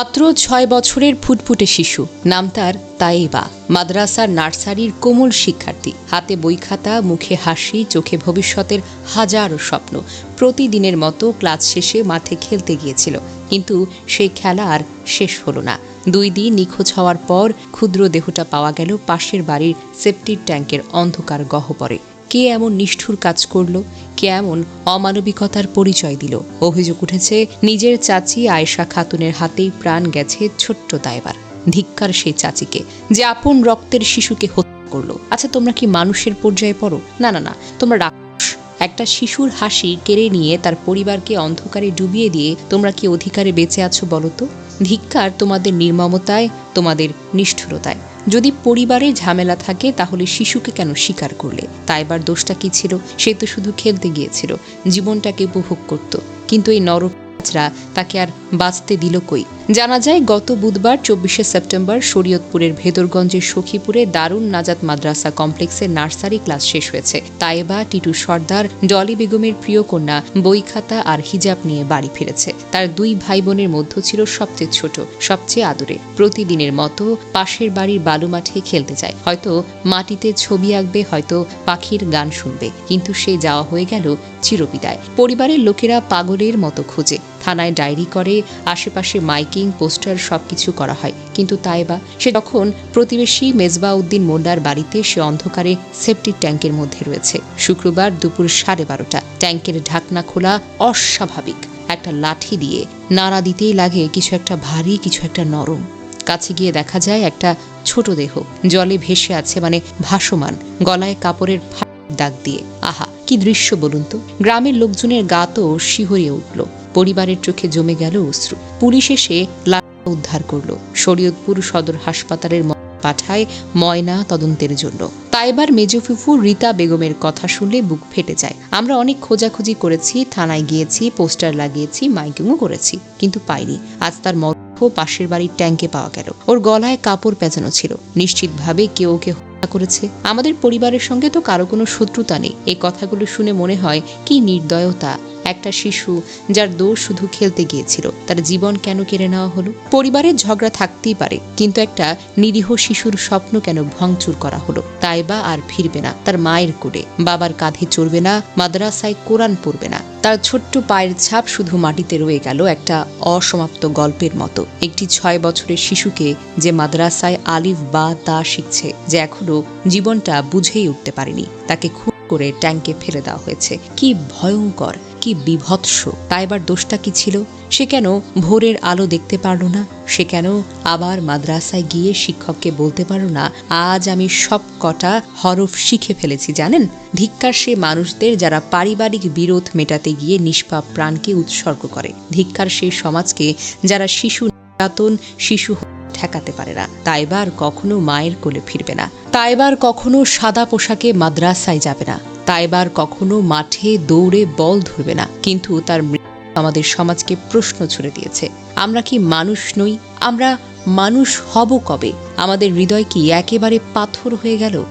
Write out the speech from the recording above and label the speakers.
Speaker 1: মাত্র ছয় বছরের ফুটফুটে শিশু। নাম তার তাইবা মাদ্রাসার নার্সারির কোমল শিক্ষার্থী। হাতে বই খাতা, মুখে হাসি, চোখে ভবিষ্যতের হাজারো স্বপ্ন। প্রতিদিনের মতো ক্লাস শেষে মাঠে খেলতে গিয়েছিল। কিন্তু সেই খেলা আর শেষ হলো না। দুই দিন নিখোঁজ হওয়ার পর ক্ষুদ্র দেহটা পাওয়া গেল পাশের বাড়ির সেপটিক ট্যাঙ্কের অন্ধকার গহ্বরে। কে এমন নিষ্ঠুর কাজ করল, কে এমন অমানবিকতার পরিচয় দিল। অভিযোগ উঠেছে, নিজের চাচি আয়েশা খাতুনের হাতেই প্রাণ গেছে ছোট্ট তাইবার ধিক্কার সেই চাচিকে, যে আপন রক্তের শিশুকে হত্যা করল। আচ্ছা তোমরা কি মানুষের পর্যায়ে পড়ো? না না না, তোমরা রাক্ষস। একটা শিশুর হাসি কেড়ে নিয়ে তার পরিবারকে অন্ধকারে ডুবিয়ে দিয়ে তোমরা কি অধিকারে বেঁচে আছো বলো তো? ধিক্কার তোমাদের নির্মমতায়, তোমাদের নিষ্ঠুরতায়। যদি পরিবারে ঝামেলা থাকে, তাহলে শিশুকে কেন স্বীকার করলে? তাইবার দোষটা কি ছিল? সে তো শুধু খেলতে গিয়েছিল। জীবনটাকে উপভোগ করত। কিন্তু এই নরকরা তাকে আর বাঁচতে দিল কই? জানা যায়, গত বুধবার, চব্বিশে সেপ্টেম্বর, শরীয়তপুরের ভেদরগঞ্জের সখীপুরে দারুণ নাজাত মাদ্রাসা কমপ্লেক্সে নার্সারি ক্লাস শেষ হয়েছে। তাইবা, টিটু সর্দার ডলি বেগমের প্রিয় কন্যা বই খাতা আর হিজাব নিয়ে বাড়ি ফিরেছে। তার দুই ভাই বোনের মধ্য ছিল সবচেয়ে ছোট, সবচেয়ে আদরে প্রতিদিনের মতো পাশের বাড়ির বালু মাঠে খেলতে যায়। হয়তো মাটিতে ছবি আঁকবে, হয়তো পাখির গান শুনবে, কিন্তু সে যাওয়া হয়ে গেল চিরবিদায়। পরিবারের লোকেরা পাগলের মতো খুঁজে। থানায় ডায়েরি করে, আশেপাশে মাইকিং, পোস্টার সবকিছু করা হয়। কিন্তু তাই বা? সে তখন প্রতিবেশী মেজবা উদ্দিন মোল্লার বাড়িতে সে অন্ধকারে সেপটিক ট্যাঙ্কের মধ্যে রয়েছে। শুক্রবার দুপুর সাড়ে বারোটা। ট্যাঙ্কের ঢাকনা খোলা অস্বাভাবিক। একটা লাঠি দিয়ে নাড়া দিতেই লাগে কিছু একটা ভারী, কিছু একটা নরম। কাছে গিয়ে দেখা যায় একটা ছোট দেহ। জলে ভেসে আছে মানে ভাসমান, গলায় কাপড়ের দাগ দিয়ে। আহা, কি দৃশ্য বলুন তো? গ্রামের লোকজনের গা তো শিহরিয়ে উঠল। পরিবারের চোখে জমে গেল অশ্রু। পুলিশ এসে উদ্ধার করল। শরীয়তপুর সদর হাসপাতালের পাঠায় ময়না তদন্তের জন্য। তাইবার মেজফুফু রীতা বেগমের কথা শুনলে বুক ফেটে যায়। আমরা অনেক খোঁজাখুঁজি করেছি, থানায় গিয়েছি, পোস্টার লাগিয়েছি, মাইকিংও করেছি, কিন্তু পাইনি। আজ তার মরদেহ পাশের বাড়ির ট্যাঙ্কে পাওয়া গেল। ওর গলায় কাপড় পেঁচানো ছিল। নিশ্চিতভাবে কেউ ওকে হত্যা করেছে। আমাদের পরিবারের সঙ্গে তো কারও কোনো শত্রুতা নেই। এই কথাগুলো শুনে মনে হয় কি নির্দয়তা একটা শিশু যার দোষ শুধু খেলতে গিয়েছিল। তার জীবন কেন কেড়ে নেওয়া হলো? পরিবারের ঝগড়া থাকতেই পারে, কিন্তু একটা নিরীহ শিশুর স্বপ্ন কেন ভংচুর করা হলো? তাই বা আর ফিরবে না, তার মায়ের কোলে। বাবার কাঁধে চড়বে না, মাদ্রাসায় কোরআন পড়বে না। তার ছোট্ট পায়ের ছাপ শুধু মাটিতে রয়ে গেল একটা অসমাপ্ত গল্পের মতো। একটি ছয় বছরের শিশুকে যে মাদ্রাসায় আলিফ বা তা শিখছে, যে এখনও জীবনটা বুঝেই উঠতে পারেনি, তাকে খুব করে ট্যাঙ্কে ফেলে দেওয়া হয়েছে। কি ভয়ঙ্কর কি বিভৎস। তাইবার দোষটা কি ছিল? সে কেন ভোরের আলো দেখতে পারল না? সে কেন আবার মাদ্রাসায় গিয়ে শিক্ষককে বলতে পারল না, আজ আমি সব কটা হরফ শিখে ফেলেছি, জানেন? ধিক্কার সে মানুষদের যারা পারিবারিক বিরোধ মেটাতে গিয়ে নিষ্পাপ প্রাণকে উৎসর্গ করে। ধিক্কার সে সমাজকে যারা শিশু নির্যাতন, শিশু ঠেকাতে পারে না। তাইবার কখনো মায়ের কোলে ফিরবে না। তাইবার কখনো সাদা পোশাকে মাদ্রাসায় যাবে না। তাইবার কখনো মাঠে দৌড়ে বল ধরবে না। কিন্তু তার আমাদের সমাজকে প্রশ্ন ছুড়ে দিয়েছে। আমরা কি মানুষ নই? আমরা মানুষ হব কবে? আমাদের হৃদয় কি একেবারে পাথর হয়ে গেল?